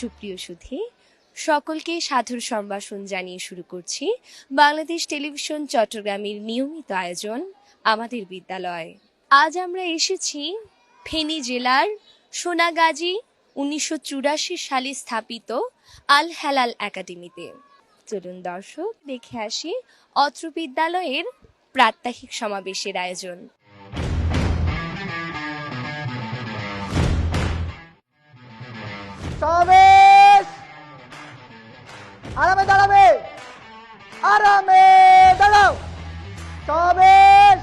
সুপ্রিয় সুধী, সকলকে সাধুর সম্ভাষণ জানিয়ে শুরু করছি বাংলাদেশ টেলিভিশন চট্টগ্রামের নিয়মিত আয়োজন আমাদের বিদ্যালয়। আজ আমরা এসেছি ফেনী জেলার সোনাগাজী উনিশশো চুরাশি সালে স্থাপিত আল হেলাল একাডেমিতে। চলুন দর্শক, দেখে আসি অত্র বিদ্যালয়ের প্রাত্যহিক সমাবেশের আয়োজন। সমাবেশ আরামে দাঁড়াবে আরামে দাঁড়াও সমাবেশ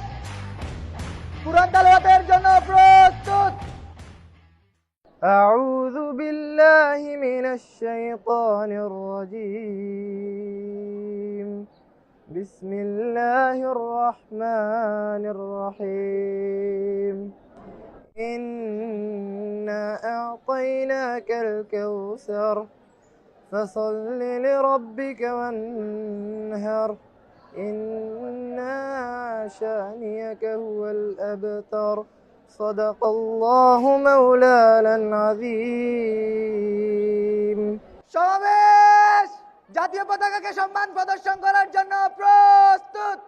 পুরান তালুয়াতের জন্য প্রস্তুত أعوذ بالله من الشيطان الرجيم بسم الله الرحمن الرحيم إنا أعطيناك الكوثر فصل لربك وانهر إنا شانيك هو الأبتر صدق الله مولانا العظيم সমাবেশ জাতীয় পতাকাকে সম্মান প্রদর্শন করার জন্য প্রস্তুত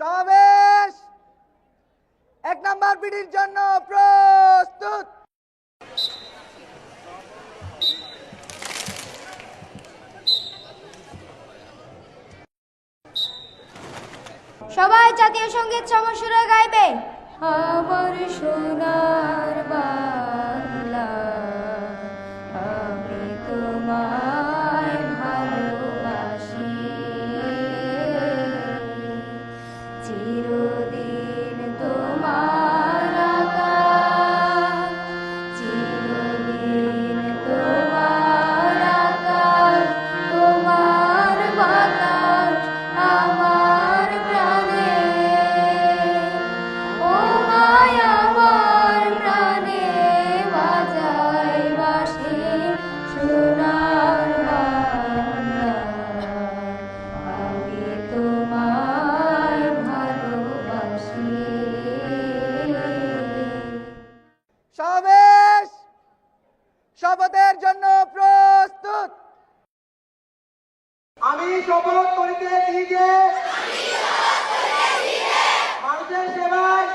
সমাবেশ এক নাম্বার বিডির জন্য প্রস্তুত। সবাই জাতীয় সংগীত সমস্যা গাইবে। আমার সোনার বাংলা সমাবেশ। শপথের জন্য প্রস্তুত। আমি শপথ করিতেছি যে মানুষের সেবায়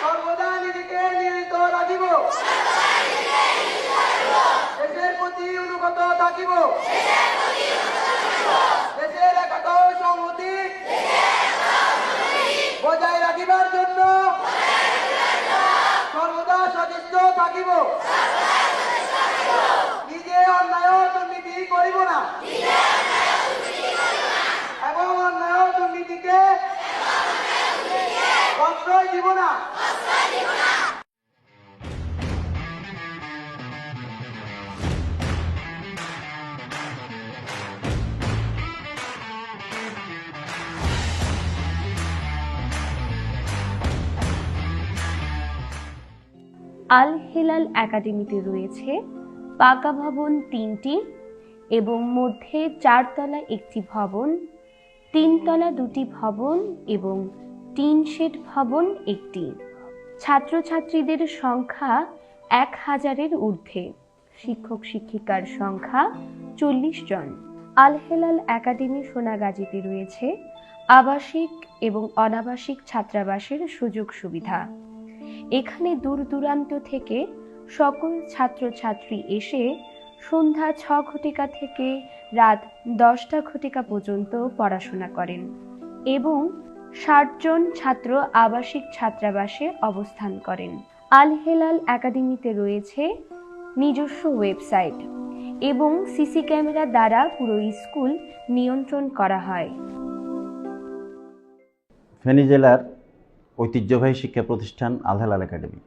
সর্বদা নিজেকে নিয়োজিত রাখিব। দেশের প্রতি অনুগত থাকিব। থাকিব। নিজে অন্যায় দুর্নীতি করিব না। আল হেলাল একাডেমিতে রয়েছে পাকা ভবন তিনটি এবং মধ্যে চারতলা একটি ভবন, তিনতলা দুটি ভবন এবং টিন শেড ভবন একটি। ছাত্রছাত্রীদের সংখ্যা এক হাজারের ঊর্ধ্বে। শিক্ষক শিক্ষিকার সংখ্যা চল্লিশ জন। আল হেলাল একাডেমি সোনাগাজীতে রয়েছে আবাসিক এবং অনাবাসিক ছাত্রাবাসের সুযোগ সুবিধা। এখানে দূর দূরান্ত থেকে সকল ছাত্রছাত্রী এসে সন্ধ্যা ছ ঘটিকা থেকে রাত দশটা ঘটিকা পর্যন্ত পড়াশোনা করেন এবং ষাটজন ছাত্র আবাসিক ছাত্রাবাসে অবস্থান করেন। আল হেলাল একাডেমিতে রয়েছে নিজস্ব ওয়েবসাইট এবং সিসি ক্যামেরা দ্বারা পুরো স্কুল নিয়ন্ত্রণ করা হয়। ফেনী জেলার ঐতিহ্যবাহী শিক্ষা প্রতিষ্ঠান আলহেলাল একাডেমি।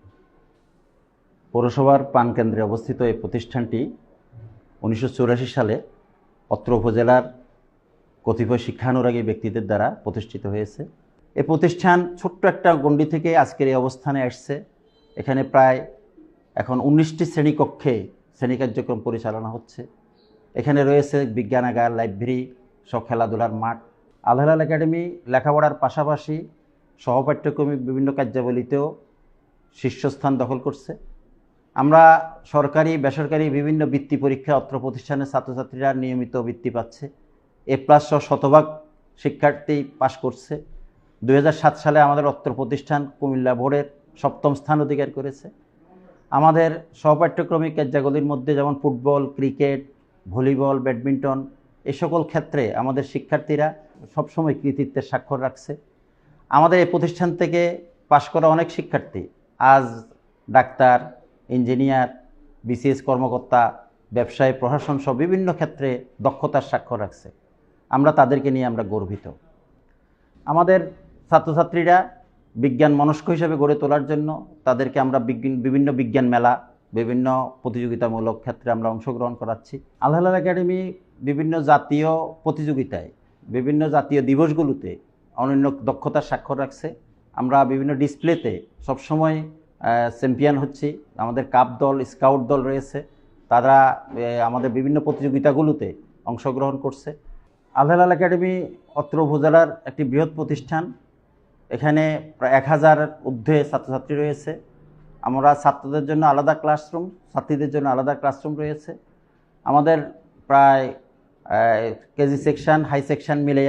পৌরসভার প্রাণকেন্দ্রে অবস্থিত এই প্রতিষ্ঠানটি উনিশশো চুরাশি সালে অত্র উপজেলার কতিপয় শিক্ষানুরাগী ব্যক্তিদের দ্বারা প্রতিষ্ঠিত হয়েছে। এ প্রতিষ্ঠান ছোট্ট একটা গণ্ডি থেকে আজকের এই অবস্থানে আসছে। এখানে প্রায় এখন উনিশটি শ্রেণীকক্ষে শ্রেণি কার্যক্রম পরিচালনা হচ্ছে। এখানে রয়েছে বিজ্ঞানাগার, লাইব্রেরি, সব খেলাধুলার মাঠ। আলহেলাল একাডেমি লেখাপড়ার পাশাপাশি সহপাঠ্যক্রমিক বিভিন্ন কার্যাবলীতেও শীর্ষস্থান দখল করছে। আমরা সরকারি, বেসরকারি বিভিন্ন বৃত্তি পরীক্ষা অত্র প্রতিষ্ঠানের ছাত্রছাত্রীরা নিয়মিত বৃত্তি পাচ্ছে। এ প্লাস সহ শতভাগ শিক্ষার্থী পাশ করছে। দু হাজার সাত সালে আমাদের অত্র প্রতিষ্ঠান কুমিল্লা বোর্ডের সপ্তম স্থান অধিকার করেছে। আমাদের সহপাঠ্যক্রমিক কার্যাবলীর মধ্যে যেমন ফুটবল, ক্রিকেট, ভলিবল, ব্যাডমিন্টন এই সকল ক্ষেত্রে আমাদের শিক্ষার্থীরা সবসময় কৃতিত্বের স্বাক্ষর রাখছে। আমাদের এই প্রতিষ্ঠান থেকে পাশ করা অনেক শিক্ষার্থী। আজ ডাক্তার, ইঞ্জিনিয়ার, বিসিএস কর্মকর্তা, ব্যবসায়, প্রশাসন সহ বিভিন্ন ক্ষেত্রে দক্ষতার স্বাক্ষর রাখছে। আমরা তাদেরকে নিয়ে আমরা গর্বিত। আমাদের ছাত্রছাত্রীরা বিজ্ঞান মনস্ক হিসেবে গড়ে তোলার জন্য তাদেরকে আমরা বিভিন্ন বিজ্ঞান মেলা, বিভিন্ন প্রতিযোগিতামূলক ক্ষেত্রে আমরা অংশগ্রহণ করাচ্ছি। আলহালাল একাডেমি বিভিন্ন জাতীয় প্রতিযোগিতায়, বিভিন্ন জাতীয় দিবসগুলোতে অনন্য দক্ষতার স্বাক্ষর রাখছে। আমরা বিভিন্ন ডিসপ্লেতে সবসময় চ্যাম্পিয়ন হচ্ছি। আমাদের কাপ দল, স্কাউট দল রয়েছে। তারা আমাদের বিভিন্ন প্রতিযোগিতাগুলোতে অংশগ্রহণ করছে। আলহালাল একাডেমি অত্র উপজেলার একটি বৃহৎ প্রতিষ্ঠান। এখানে প্রায় এক হাজার ঊর্ধ্বে ছাত্রছাত্রী রয়েছে। আমরা ছাত্রদের জন্য আলাদা ক্লাসরুম, ছাত্রীদের জন্য আলাদা ক্লাসরুম রয়েছে। আমাদের প্রায় কেজি সেকশন, হাই সেকশন মিলে